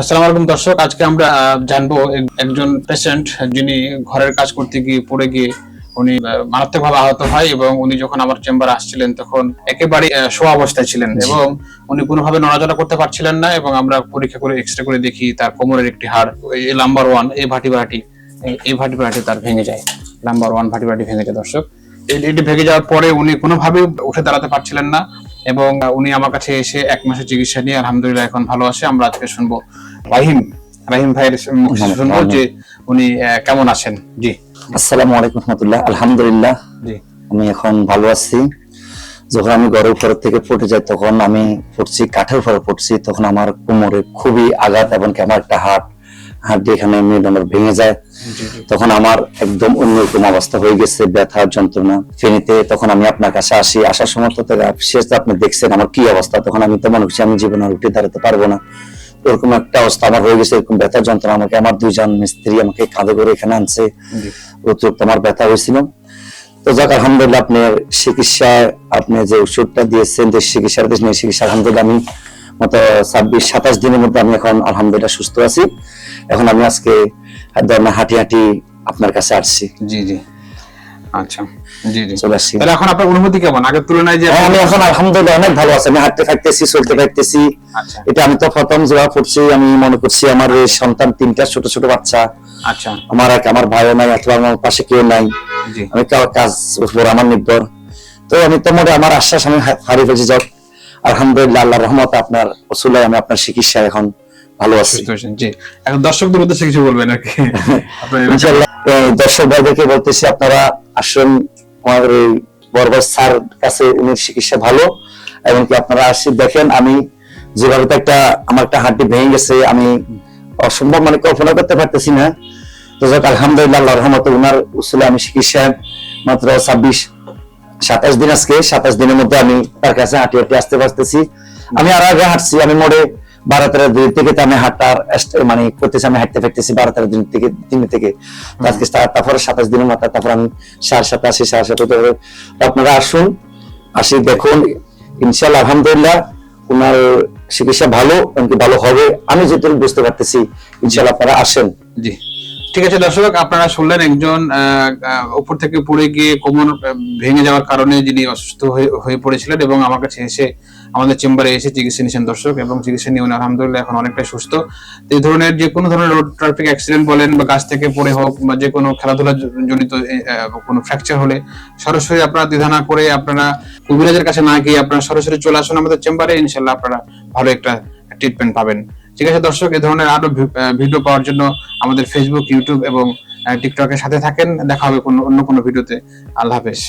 আসসালামু আলাইকুম দর্শক আজকে আমরা জানব একজন পেশেন্ট যিনি ঘরের কাজ করতে গিয়ে পড়ে গিয়ে উনি মারাত্মক ভাবে আহত হয় এবং উনি যখন আমার চেম্বারে আসছিলেন তখন একেবারে শোয়া অবস্থায় ছিলেন এবং উনি কোনোভাবে নড়াচড়া করতে পারছিলেন না এবং আমরা পরীক্ষা করে এক্স করে দেখি তার কোমরের একটি হাড় এই নাম্বার ওয়ান এই ভাটি ভাটি এই ভাটি ভাটি তার ভেঙে যায়। নাম্বার ওয়ান ভাটি ভাটি ভেঙে যায় দর্শক। এটি ভেঙে যাওয়ার পরে উনি কোনোভাবে উঠে দাঁড়াতে পারছিলেন না। এবং উনি আমার কাছে এসে এক মাসের চিকিৎসা নিয়ে আলহামদুলিল্লাহ এখন ভালো আছে। আমরা আজকে শুনব রাহিম। রাহিম ভাইয়ের শুনব যে উনি কেমন আছেন? জি। আসসালামু আলাইকুম রহমতুল্লাহ। আলহামদুলিল্লাহ। জি। আমি এখন ভালো আছি। যখন আমি ঘরের উপর থেকে পড়ে যাই তখন আমি পড়ছি কাঠের উপরে পড়ছি তখন আমার কোমরে খুবই আঘাত এবং আমার একটা হাট হাড্ডি এখানে মিলনের ভেঙে যায়। তখন আমার একদম অন্যরকম অবস্থা হয়ে গেছে ব্যথা যন্ত্রণা। ফেনীতে তখন আমি আপনার কাছে আসি আসার সময় তো শেষ আপনি দেখছেন আমার কি অবস্থা তখন আমি তো মনে করছি আমি জীবনে উঠে দাঁড়াতে পারব না। এরকম একটা অবস্থা আমার হয়ে গেছে এরকম ব্যথা যন্ত্রণা। আমাকে আমার দুইজন মিস্ত্রি আমাকে কাঁধে করে এখানে আনছে। অতিরিক্ত আমার ব্যথা হয়েছিল। তো যাক আলহামদুলিল্লাহ আপনার চিকিৎসায় আপনি যে ওষুধটা দিয়েছেন যে চিকিৎসার দেশে চিকিৎসা আলহামদুলিল্লাহ আমি মতো ছাব্বিশ সাতাশ দিনের মধ্যে আমি এখন আলহামদুলিল্লাহ সুস্থ আছি। এখন আমি আজকে ধরেন হাঁটি হাঁটি আপনার কাছে আসছি। জি জি। আচ্ছা। জি জি। চলে আসছি। তাহলে এখন আপনার অনুভূতি কেমন? আগের তুলনায় যে হ্যাঁ, আমি এখন আলহামদুলিল্লাহ অনেক ভালো আছি। আমি হাঁটতে থাকতেছি চলতে থাকতেছি আচ্ছা। এটা আমি তো প্রথম যেভাবে পড়ছি আমি মনে করছি আমার এই সন্তান তিনটা ছোট ছোট বাচ্চা। আচ্ছা। আমার এক আমার ভাইও নাই অথবা আমার পাশে কেউ নাই। আমি কাজ উপর আমার নির্ভর। তো আমি তো মোটে আমার আশ্বাস আমি হারিয়ে ফেলছি যাক। আলহামদুলিল্লাহ আল্লাহ রহমত আপনার ওসুলাই আমি আপনার চিকিৎসা এখন ভালো আছি। জি। এখন দর্শকদের উদ্দেশ্যে কিছু বলবেন আর কি? দর্শক ভাইদেরকে বলতেছি আপনারা আসুন আমার এই বরবার স্যার কাছে উনি চিকিৎসা ভালো এবং কি আপনারা আসি দেখেন আমি যেভাবে তো একটা আমার একটা হাড্ডি ভেঙে গেছে আমি অসম্ভব মানে কল্পনা করতে পারতেছি না। তো যাক আলহামদুলিল্লাহ আল্লাহ রহমতে উনার উসুলে আমি চিকিৎসা মাত্র ছাব্বিশ সাতাশ দিন আজকে, সাতাশ দিনের মধ্যে আমি তার কাছে হাঁটি হাঁটি আসতে পারতেছি। আমি আর আগে হাঁটছি, আমি মোড়ে বারো তেরো দিন থেকে তো আমি হাঁটার মানে করতেছি আমি হাঁটতে ফেটতেছি বারো তেরো দিন থেকে দিন থেকে। আজকে তারপরে সাতাশ দিনের মাথায় তারপর আমি সাড়ে সাত আসি, সাড়ে সাত আপনারা আসুন, আসি দেখুন। ইনশাল্লাহ আলহামদুলিল্লাহ ওনার চিকিৎসা ভালো, এমনকি ভালো হবে। আমি যেটুকু বুঝতে পারতেছি ইনশাল্লাহ আপনারা আসেন। জি। ঠিক আছে, দর্শক, আপনারা শুনলেন একজন উপর থেকে পড়ে গিয়ে কোমর ভেঙে যাওয়ার কারণে যিনি অসুস্থ হয়ে পড়েছিলেন এবং আমার কাছে এসে আমাদের চেম্বারে এসে চিকিৎসা নিয়েছেন দর্শক এবং চিকিৎসা নিয়ে উনি আলহামদুলিল্লাহ এখন অনেকটাই সুস্থ। এই ধরনের যে কোনো ধরনের রোড ট্রাফিক অ্যাক্সিডেন্ট বলেন বা গাছ থেকে পড়ে হোক বা যে কোনো খেলাধুলা জনিত কোনো ফ্র্যাকচার হলে সরাসরি আপনারা দ্বিধা না করে আপনারা কবিরাজের কাছে না গিয়ে আপনারা সরাসরি চলে আসুন আমাদের চেম্বারে। ইনশাল্লাহ আপনারা ভালো একটা ট্রিটমেন্ট পাবেন। ঠিক আছে দর্শক, এ ধরনের আরও ভিডিও পাওয়ার জন্য আমাদের ফেসবুক ইউটিউব এবং টিকটকের সাথে থাকেন। দেখা হবে কোনো, অন্য কোনো ভিডিওতে আল্লাহ হাফেজ।